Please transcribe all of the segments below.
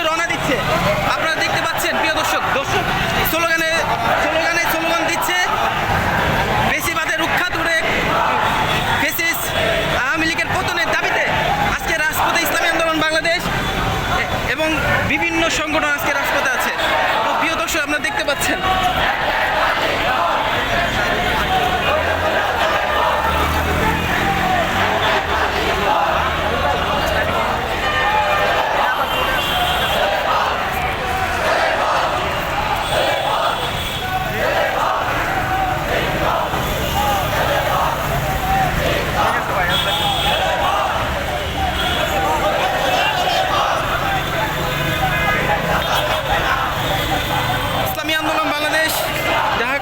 উদ্দেশ্যে রওনা দিচ্ছে। আপনারা দেখতে পাচ্ছেন, প্রিয় দর্শক দর্শক, স্লোগানে স্লোগানে স্লোগান দিচ্ছে বেশিবাদের রুক্ষাত উড়ে ফেসিস আওয়ামী লীগের পতনের দাবিতে আজকে রাষ্ট্রপতি ইসলামী আন্দোলন বাংলাদেশ এবং বিভিন্ন সংগঠন আজকে রাষ্ট্রপতি আছে। তো প্রিয় দর্শক, আপনারা দেখতে পাচ্ছেন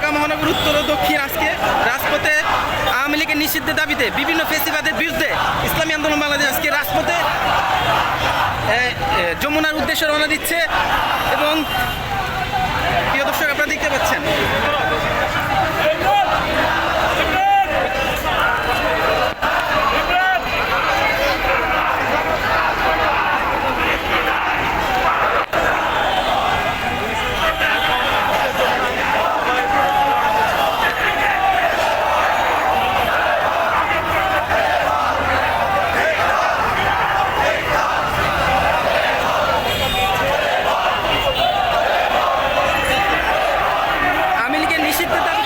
ও দক্ষিণ আজকে রাজপথে আওয়ামী লীগের নিষিদ্ধের দাবিতে বিভিন্ন ফেসিবাদের বিরুদ্ধে ইসলামী আন্দোলন বাংলাদেশ আজকে রাজপথে যমুনার উদ্দেশ্যে রওনা দিচ্ছে এবং 10대 딱